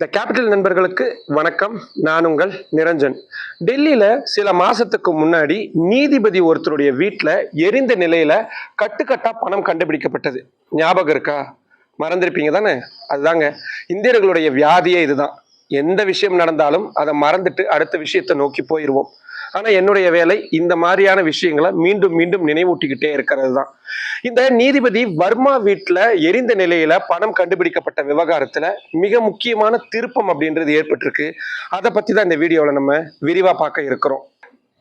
இந்த கேபிட்டல் நண்பர்களுக்கு வணக்கம். நான் உங்கள் நிரஞ்சன். டெல்லியில் சில மாசத்துக்கு முன்னாடி நீதிபதி ஒருத்தருடைய வீட்டில் எரிந்த நிலையில் கட்டுக்கட்டாக பணம் கண்டுபிடிக்கப்பட்டது. ஞாபகம் இருக்கா? மறந்துருப்பீங்க தானே? அதுதாங்க. இந்தியர்களுடைய வியாதியே இதுதான். எந்த விஷயம் நடந்தாலும் அதை மறந்துட்டு அடுத்த விஷயத்தை நோக்கி போயிடுவோம் ஆனால் என்னுடைய வேலை இந்த மாதிரியான விஷயங்களை மீண்டும் மீண்டும் நினைவூட்டிக்கிட்டே இருக்கிறது தான் இந்த நீதிபதி வர்மா வீட்டில் எரிந்த நிலையில பணம் கண்டுபிடிக்கப்பட்ட விவகாரத்தில் மிக முக்கியமான திருப்பம் அப்படின்றது ஏற்பட்டிருக்கு. அதை பற்றி தான் இந்த வீடியோவில் நம்ம விரிவாக பார்க்க இருக்கிறோம்.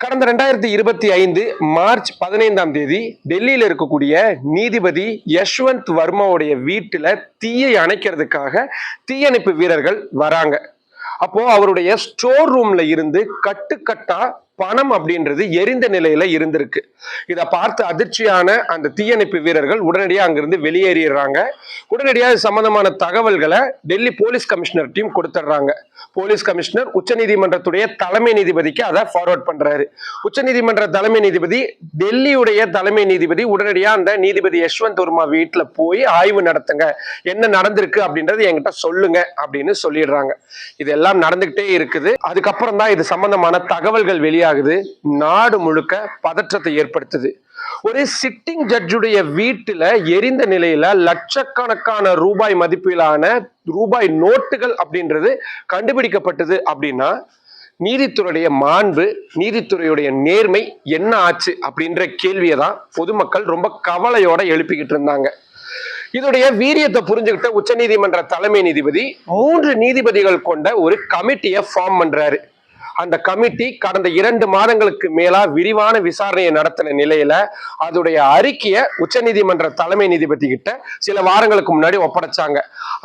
கடந்த ரெண்டாயிரத்தி இருபத்தி ஐந்து மார்ச் பதினைந்தாம் தேதி டெல்லியில் இருக்கக்கூடிய நீதிபதி யஷ்வந்த் வர்மாவுடைய வீட்டில் தீயை அணைக்கிறதுக்காக தீயணைப்பு வீரர்கள் வராங்க. அப்போ அவருடைய ஸ்டோர் ரூம்ல இருந்து கட்டுக்கட்டா பணம் அப்படின்றது எரிந்த நிலையில இருந்திருக்கு. இதை பார்த்து அதிர்ச்சியான அந்த தீயணைப்பு வீரர்கள் உடனடியாக அங்கிருந்து வெளியேறிடுறாங்க. உடனடியாக இது சம்பந்தமான தகவல்களை டெல்லி போலீஸ் கமிஷனர் டீம் கொடுத்துட்றாங்க. போலீஸ் கமிஷனர் உச்சநீதிமன்றத்துடைய தலைமை நீதிபதிக்கு அதை ஃபார்வர்ட் பண்றாரு. உச்சநீதிமன்ற தலைமை நீதிபதி டெல்லியுடைய தலைமை நீதிபதி உடனடியாக அந்த நீதிபதி யஷ்வந்த் வர்மா வீட்டில் போய் ஆய்வு நடத்துங்க. என்ன நடந்திருக்கு அப்படின்றது என்கிட்ட சொல்லுங்க அப்படின்னு சொல்லிடுறாங்க. இதெல்லாம் நடந்துகிட்டே இருக்குது. அதுக்கப்புறம் தான் இது சம்பந்தமான தகவல்கள் வெளியே ஆகுது. நாடு முழுக்க பதற்றத்தை ஏற்படுத்துது. ஒரு சிட்டிங் ஜட்ஜுடைய வீட்டுல எரிந்த நிலையில லட்சக்கணக்கான ரூபாய் மதிப்பிலான ரூபாய் நோட்டுகள் அப்படின்றது கண்டுபிடிக்கப்பட்டது அப்படின்னா நீதித்துறையுடைய மாண்பு நீதித்துறையுடைய நேர்மை என்ன ஆச்சு அப்படின்ற கேள்வியை தான் பொதுமக்கள் ரொம்ப கவலையோட எழுப்பிக்கிட்டு இருந்தாங்க. இதோடைய வீரியத்தை புரிஞ்சுக்கிட்ட உச்ச நீதிமன்ற தலைமை நீதிபதி மூன்று நீதிபதிகள் கொண்ட ஒரு கமிட்டியை ஃபார்ம் பண்றாரு. அந்த கமிட்டி கடந்த இரண்டு மாதங்களுக்கு மேலா விரிவான விசாரணையை நடத்தின நிலையில அதோடைய அறிக்கையை உச்சநீதிமன்ற தலைமை நீதிபதி கிட்ட சில வாரங்களுக்கு முன்னாடி ஒப்படைச்சாங்க.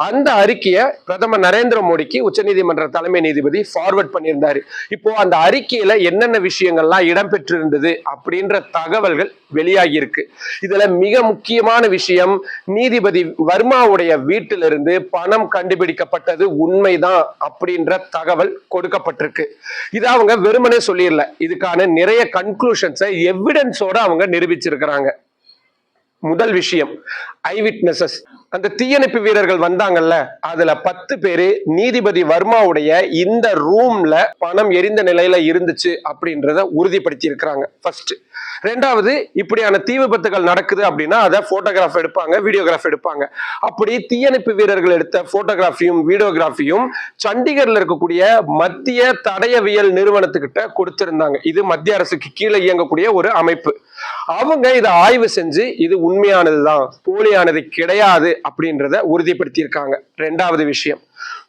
அந்த அறிக்கையை பிரதமர் நரேந்திர மோடிக்கு உச்சநீதிமன்ற தலைமை நீதிபதி ஃபார்வர்ட் பண்ணியிருந்தாரு. இப்போ அந்த அறிக்கையில என்னென்ன விஷயங்கள்லாம் இடம்பெற்றிருந்தது அப்படின்ற தகவல்கள் வெளியாகி இருக்கு இதுல மிக முக்கியமான விஷயம் நீதிபதி வர்மாவுடைய வீட்டிலிருந்து பணம் கண்டுபிடிக்கப்பட்டது உண்மைதான் அப்படின்ற தகவல் கொடுக்கப்பட்டிருக்கு. இது அவங்க வெறுமனே சொல்லிடல. இதுக்கான நிறைய கன்க்ளூஷன்ஸை எவிடன்ஸோட அவங்க நிரூபிச்சிருக்கிறாங்க. முதல் விஷயம் ஐ விட்னஸஸ் அந்த தீயணைப்பு வீரர்கள் வந்தாங்கல்ல அதுல பத்து பேரு நீதிபதி வர்மாவுடைய இந்த ரூம்ல பணம் எரிந்த நிலையில இருந்துச்சு அப்படின்றத உறுதிப்படுத்தி இருக்கிறாங்க ஃபர்ஸ்ட் ரெண்டாவது இப்படியான தீ விபத்துகள் நடக்குது அப்படின்னா அதை போட்டோகிராஃப் எடுப்பாங்க வீடியோகிராஃப் எடுப்பாங்க. அப்படி தீயணைப்பு வீரர்கள் எடுத்த போட்டோகிராஃபியும் வீடியோகிராஃபியும் சண்டிகர்ல இருக்கக்கூடிய மத்திய தடயவியல் நிறுவனத்துக்கிட்ட கொடுத்திருந்தாங்க. இது மத்திய அரசுக்கு கீழே இயங்கக்கூடிய ஒரு அமைப்பு. அவங்க இதை ஆய்வு செஞ்சு இது உண்மையானதுதான் போலியானது கிடையாது அப்படின்றத உறுதிப்படுத்தியிருக்காங்க. ரெண்டாவது விஷயம்.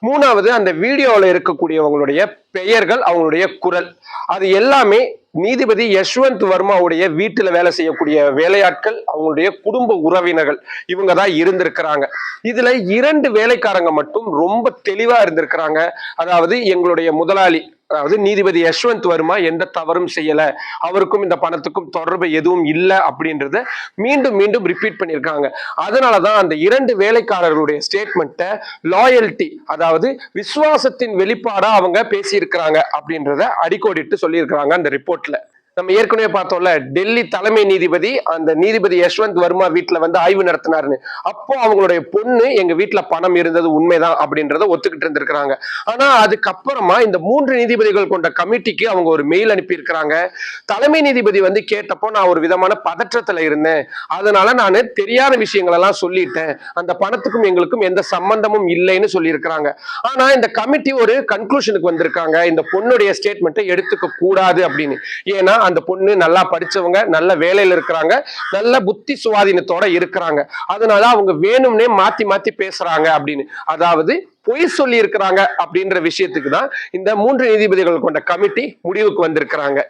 மூணாவது அந்த வீடியோவில் இருக்கக்கூடியவங்களுடைய பெயர்கள் அவங்களுடைய குரல். அது எல்லாமே நீதிபதி யஷ்வந்த் வர்மாவுடைய வீட்டில் வேலை செய்யக்கூடிய வேலையாட்கள் அவங்களுடைய குடும்ப உறவினர்கள். இவங்க தான் இருந்திருக்கிறாங்க. இதுல இரண்டு வேலைக்காரங்க மட்டும் ரொம்ப தெளிவா இருந்திருக்கிறாங்க. அதாவது எங்களுடைய முதலாளி அதாவது நீதிபதி யஷ்வந்த் வர்மா எந்த தவறும் செய்யல. அவருக்கும் இந்த பணத்துக்கும் தொடர்பு எதுவும் இல்லை அப்படின்றத மீண்டும் மீண்டும் ரிப்பீட் பண்ணியிருக்காங்க. அதனாலதான் அந்த இரண்டு வேலைக்காரர்களுடைய ஸ்டேட்மெண்ட்டை லாயல்ட்டி அதாவது விசுவாசத்தின் வெளிப்பாடா அவங்க பேசியிருக்கிறாங்க அப்படின்றத அடிக்கோடிட்டு சொல்லியிருக்கிறாங்க அந்த ரிப்போர்ட்ல நம்ம ஏற்கனவே பார்த்தோம்ல டெல்லி தலைமை நீதிபதி அந்த நீதிபதி யஷ்வந்த் வர்மா வீட்டுல வந்து ஆய்வு நடத்தினாருன்னு. அப்போ அவங்களுடைய பொண்ணு எங்க வீட்டுல பணம் இருந்தது உண்மைதான் அப்படின்றத ஒத்துக்கிட்டு இருந்திருக்கிறாங்க. ஆனா அதுக்கப்புறமா இந்த மூன்று நீதிபதிகள் கொண்ட கமிட்டிக்கு அவங்க ஒரு மெயில் அனுப்பி இருக்கிறாங்க தலைமை நீதிபதி வந்து கேட்டப்போ நான் ஒரு விதமான பதற்றத்துல இருந்தேன். அதனால நான் தெரியாத விஷயங்கள் எல்லாம் சொல்லிட்டேன். அந்த பணத்துக்கும் எங்களுக்கும் எந்த சம்பந்தமும் இல்லைன்னு சொல்லியிருக்கிறாங்க. ஆனா இந்த கமிட்டி ஒரு கன்க்ளூஷனுக்கு வந்திருக்காங்க. இந்த பொண்ணுடைய ஸ்டேட்மெண்ட்டை எடுத்துக்க கூடாது அப்படின்னு. ஏன்னா அந்த பொண்ணு நல்லா படிச்சவங்க நல்ல வேலையில இருக்கிறாங்க நல்ல புத்தி சுவாதீனத்தோட இருக்கிறாங்க. அதனால அவங்க வேணும்னே மாத்தி மாத்தி பேசுறாங்க அப்படின்னு. அதாவது பொய் சொல்லி இருக்கிறாங்க அப்படின்ற விஷயத்துக்கு தான் இந்த மூன்று நீதிபதிகள் கொண்ட கமிட்டி முடிவுக்கு வந்திருக்கிறாங்க.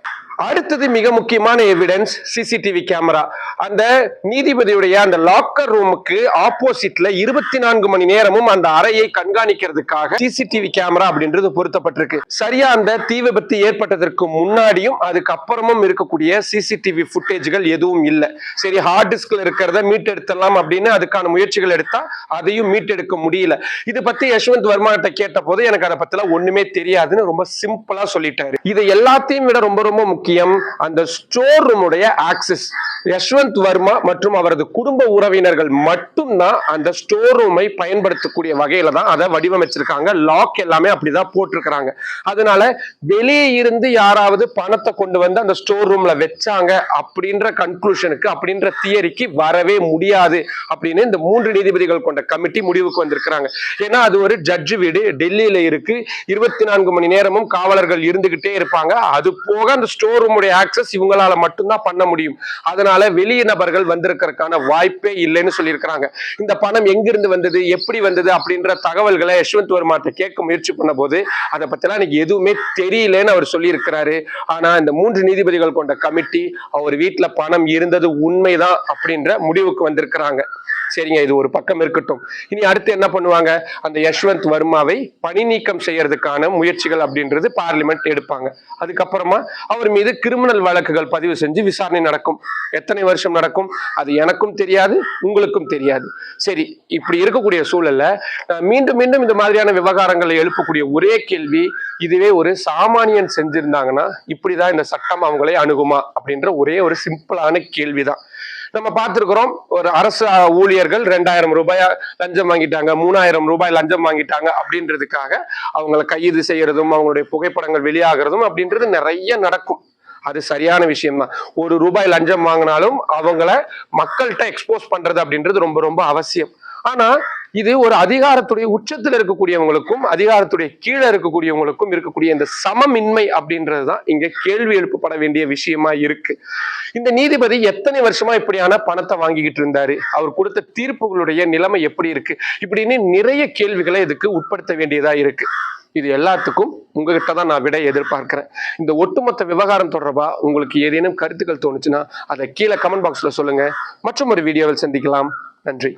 அடுத்தது மிக முக்கியமான எவிடன்ஸ் சிசிடிவி கேமரா அந்த நீதிபதியுடைய அந்த லாக்கர் ரூமுக்கு ஆப்போசிட்ல இருபத்தி நான்கு மணி நேரமும் அந்த அறையை கண்காணிக்கிறதுக்காக சிசிடிவி கேமரா அப்படின்றது பொருத்தப்பட்டிருக்கு. சரியா அந்த தீ விபத்து ஏற்பட்டதற்கு முன்னாடியும் அதுக்கப்புறமும் இருக்கக்கூடிய சிசிடிவி ஃபுட்டேஜ்கள் எதுவும் இல்லை. சரி ஹார்ட் டிஸ்க்ல இருக்கிறத மீட்டெடுத்தலாம் அப்படின்னு அதுக்கான முயற்சிகள் எடுத்தா அதையும் மீட்டெடுக்க முடியல. இது பத்தி யஷ்வந்த் வர்மா கிட்ட கேட்ட போது எனக்கு அதை பத்தில ஒண்ணுமே தெரியாதுன்னு ரொம்ப சிம்பிளா சொல்லிட்டாரு. இது எல்லாத்தையும் விட ரொம்ப ரொம்ப முக்கியம் முக்கியம் அந்த ஸ்டோர் ரூமுடைய ஆக்சஸ். யஷ்வந்த் வர்மா மற்றும் அவரது குடும்ப உறவினர்கள் மட்டும்தான் அந்த ஸ்டோர் ரூமை பயன்படுத்தக்கூடிய வகையில தான் அதை வடிவமைச்சிருக்காங்க. லாக் எல்லாமே அப்படிதான் போட்டிருக்கிறாங்க. அதனால வெளியே இருந்து யாராவது பணத்தை கொண்டு வந்து அந்த ஸ்டோர் ரூம்ல வச்சாங்க அப்படின்ற கன்க்ளூஷனுக்கு அப்படின்ற தியரிக்கு வரவே முடியாது அப்படின்னு இந்த மூன்று நீதிபதிகள் கொண்ட கமிட்டி முடிவுக்கு வந்திருக்கிறாங்க. ஏன்னா அது ஒரு ஜட்ஜு வீடு டெல்லியில இருக்கு. இருபத்தி நான்கு மணி நேரமும் காவலர்கள் இருந்துகிட்டே இருப்பாங்க. அது போக அந்த ஸ்டோர் ரூமுடைய ஆக்சஸ் இவங்களால மட்டும்தான் பண்ண முடியும். அதனால வெளிய நபர்கள் வந்திருக்கிறதுக்கான வாய்ப்பே இல்லைன்னு சொல்லியிருக்கிறாங்க. இந்த பணம் எங்கிருந்து வந்தது எப்படி வந்தது அப்படின்ற தகவல்களை யஷ்வந்த் வர்மாட்ட கேட்க முயற்சி பண்ண போது அதை பத்திலாம் எனக்கு எதுவுமே தெரியலன்னு அவர் சொல்லியிருக்கிறாரு. ஆனா இந்த மூன்று நீதிபதிகள் கொண்ட கமிட்டி அவர் வீட்டுல பணம் இருந்தது உண்மைதான் அப்படின்ற முடிவுக்கு வந்திருக்கிறாங்க. சரிங்க இது ஒரு பக்கம் இருக்கட்டும். இனி அடுத்து என்ன பண்ணுவாங்க? அந்த யஷ்வந்த் வர்மாவை பணி நீக்கம் செய்யறதுக்கான முயற்சிகள் அப்படின்றது பார்லிமெண்ட் எடுப்பாங்க. அதுக்கப்புறமா அவர் மீது கிரிமினல் வழக்குகள் பதிவு செஞ்சு விசாரணை நடக்கும். எத்தனை வருஷம் நடக்கும்? அது எனக்கும் தெரியாது உங்களுக்கும் தெரியாது. சரி இப்படி இருக்கக்கூடிய சூழல்ல மீண்டும் மீண்டும் இந்த மாதிரியான விவகாரங்களை எழுப்பக்கூடிய ஒரே கேள்வி இதுவே ஒரு சாமானியன் செஞ்சிருந்தாங்கன்னா இப்படிதான் இந்த சட்டம் அவங்களை அணுகுமா அப்படின்ற ஒரே ஒரு சிம்பிளான கேள்விதான். நம்ம பார்த்திருக்கிறோம் ஒரு அரசு ஊழியர்கள் ரெண்டாயிரம் ரூபாய் லஞ்சம் வாங்கிட்டாங்க மூணாயிரம் ரூபாய் லஞ்சம் வாங்கிட்டாங்க அப்படின்றதுக்காக அவங்களை கைது செய்யறதும் அவங்களுடைய புகைப்படங்கள் வெளியாகிறதும் அப்படின்றது நிறைய நடக்கும். அது சரியான விஷயம் தான் ஒரு ரூபாய் லஞ்சம் வாங்கினாலும் அவங்கள மக்கள்கிட்ட எக்ஸ்போஸ் பண்றது அப்படின்றது ரொம்ப ரொம்ப அவசியம். ஆனா இது ஒரு அதிகாரத்துடைய உச்சத்தில் இருக்கக்கூடியவங்களுக்கும் அதிகாரத்துடைய கீழே இருக்கக்கூடியவங்களுக்கும் இருக்கக்கூடிய இந்த சமமின்மை அப்படின்றது தான் இங்க கேள்வி எழுப்பப்பட வேண்டிய விஷயமா இருக்கு. இந்த நீதிபதி எத்தனை வருஷமா இப்படியான பணத்தை வாங்கிக்கிட்டு இருந்தாரு? அவர் கொடுத்த தீர்ப்புகளுடைய நிலைமை எப்படி இருக்கு? இப்படின்னு நிறைய கேள்விகளை இதுக்கு உட்படுத்த வேண்டியதா இருக்கு. இது எல்லாத்துக்கும் உங்ககிட்ட தான் நான் விடை எதிர்பார்க்கிறேன். இந்த ஒட்டுமொத்த விவகாரம் தொடர்பா உங்களுக்கு ஏதேனும் கருத்துக்கள் தோணுச்சுன்னா அதை கீழே கமெண்ட் பாக்ஸ்ல சொல்லுங்க. மற்றும் ஒரு வீடியோவில் சந்திக்கலாம். நன்றி.